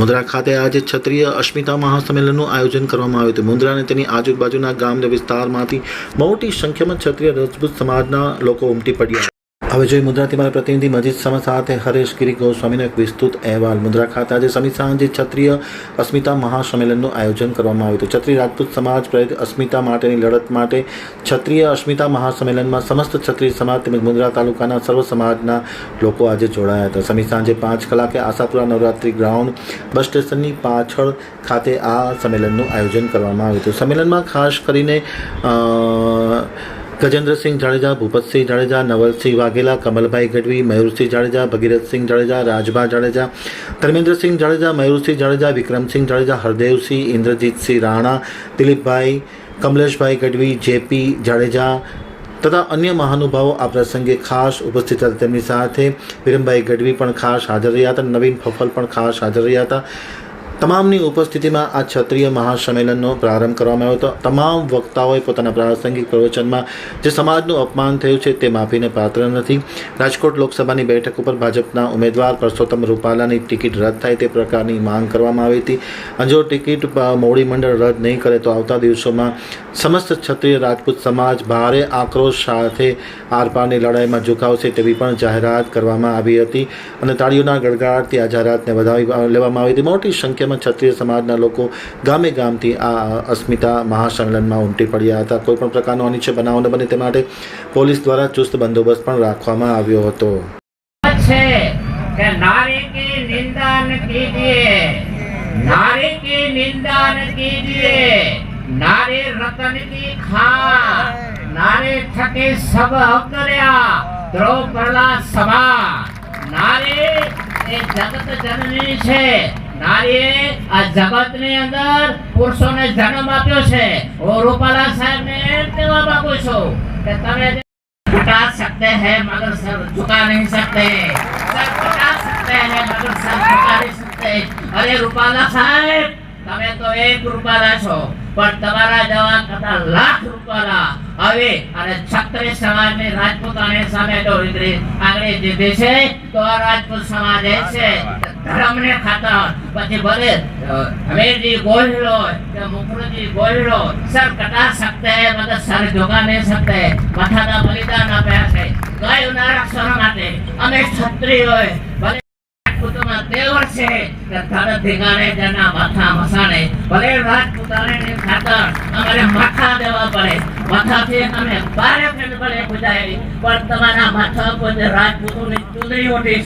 મુન્દ્રા ખાતે આજે ક્ષત્રિય અસ્મિતા મહાસંમેલનનું આયોજન કરવામાં આવ્યું હતું. મુન્દ્રા અને તેની આજુબાજુના ગામ વિસ્તારમાંથી મોટી સંખ્યામાં ક્ષત્રિય રજપૂત સમાજના લોકો ઉમટી પડ્યા. હવે જોઈએ મુદ્રાથી મારા પ્રતિનિધિ મજીદ સમા સાથે હરેશ ગિરી ગોસ્વામીનો એક વિસ્તૃત અહેવાલ. મુદ્રા ખાતે આજે સમી સાંજે ક્ષત્રિય અસ્મિતા મહાસંમેલનનું આયોજન કરવામાં આવ્યું હતું. ક્ષત્રિય રાજપૂત સમાજ પ્રેરિત અસ્મિતા માટેની લડત માટે ક્ષત્રિય અસ્મિતા મહાસંમેલનમાં સમસ્ત ક્ષત્રિય સમાજ તેમજ મુદ્રા તાલુકાના સર્વ સમાજના લોકો આજે જોડાયા હતા. સમી સાંજે પાંચ કલાકે આશાપુરા નવરાત્રિ ગ્રાઉન્ડ બસ સ્ટેશનની પાછળ ખાતે આ સંમેલનનું આયોજન કરવામાં આવ્યું હતું. સંમેલનમાં ખાસ કરીને ગજેન્દ્રસિંહ જાડેજા, ભૂપતસિંહ જાડેજા, નવલસિંહ વાઘેલા, કમલભાઈ ગઢવી, મયુરસિંહ જાડેજા, ભગીરથસિંહ જાડેજા, રાજભા જાડેજા, ધર્મેન્દ્રસિંહ જાડેજા, મયુરસિંહ જાડેજા, વિક્રમસિંહ જાડેજા, હરદેવસિંહ, ઇન્દ્રજીતસિંહ રાણા, દિલીપભાઈ, કમલેશભાઈ ગઢવી, જેપી જાડેજા તથા અન્ય મહાનુભાવો આ પ્રસંગે ખાસ ઉપસ્થિત હતા. તેમની સાથે વિરમભાઈ ગઢવી પણ ખાસ હાજર રહ્યા હતા. નવીન ફફલ પણ ખાસ હાજર રહ્યા હતા. તમામની ઉપસ્થિતિમાં આ ક્ષત્રિય મહાસંમેલનનો પ્રારંભ કરવામાં આવ્યો હતો. તમામ વક્તાઓએ પોતાના પ્રાસંગિક પ્રવચનમાં જે સમાજનું અપમાન થયું છે તે માફીને પાત્ર નથી. રાજકોટ લોકસભાની બેઠક ઉપર ભાજપના ઉમેદવાર પરસોત્તમ રૂપાલાની ટિકિટ રદ થાય તે પ્રકારની માંગ કરવામાં આવી હતી. અને જો ટિકિટ મોવડી મંડળ રદ નહીં કરે તો આવતા દિવસોમાં સમસ્ત ક્ષત્રિય રાજપૂત સમાજ ભારે આક્રોશ સાથે આરપારની લડાઈમાં ઝુકાવશે તેવી પણ જાહેરાત કરવામાં આવી હતી. અને તાળીઓના ગડગડાટથી આ જાહેરાતને વધાવી લેવામાં આવી હતી. મોટી સંખ્યામાં તેમજ ક્ષત્રિય સમાજના લોકો ગામે ગામથી આ અસ્મિતા મહાસંમેલનમાં ઉમટી પડ્યા હતા. કોઈપણ પ્રકારનો અનિચ્છ બનાવ ન બને તે માટે પોલીસ દ્વારા ચુસ્ત બંદોબસ્ત પણ રાખવામાં આવ્યો હતો. નારે કી નિંદા ન કીજીએ. નારે રતન કી ખા નારે થકે સબ કર્યા દ્રોપલા સભા નારે એ જગત જનની છે. નારીએ આ જગત ની અંદર પુરુષોને જન્મ આપ્યો છે હું રૂપાલા સાહેબ ને એમ કહેવા માંગુ છું કે તમે જે झुका सकते हैं मगर सर झुका नहीं सकते सर झुका सकते हैं मगर सर झुका नहीं सकते अरे રૂપાલા સાહેબ તમે તો એક રૂપાલા છો પણ તમારા જેવા કદા લાખ રૂપાલા હવે અને ક્ષત્રિય સમાજની રાજપૂતાણી સામે જો વીજળી આંગળી દીધી છે તો આ રાજપૂત સમાજ એ છે ધર્મને ખાતર પછી ભલે અ, હમીરજી ગોહિલ હોય કે મુખર્જી ગોહિલ હોય સર કટા सकते हैं મગર સર ઝુકા નહીં सकते માથાના બલિદાન આપ્યા છે ગાયોના રક્ષણ માટે અમે ક્ષત્રિયોએ ભલે રાજપૂતોમાં તેવર છે કે ધડ ધીંગાણે જેના માથા મસાણે ભલે રાજપૂતાણીની ખાતર અમારે માથા દેવા પડે માથાથી અમે બારે ફેર ભલે પૂજાય પણ તમારા માથા પર જે રાજપૂતોની ચૂંદડી ઓઢી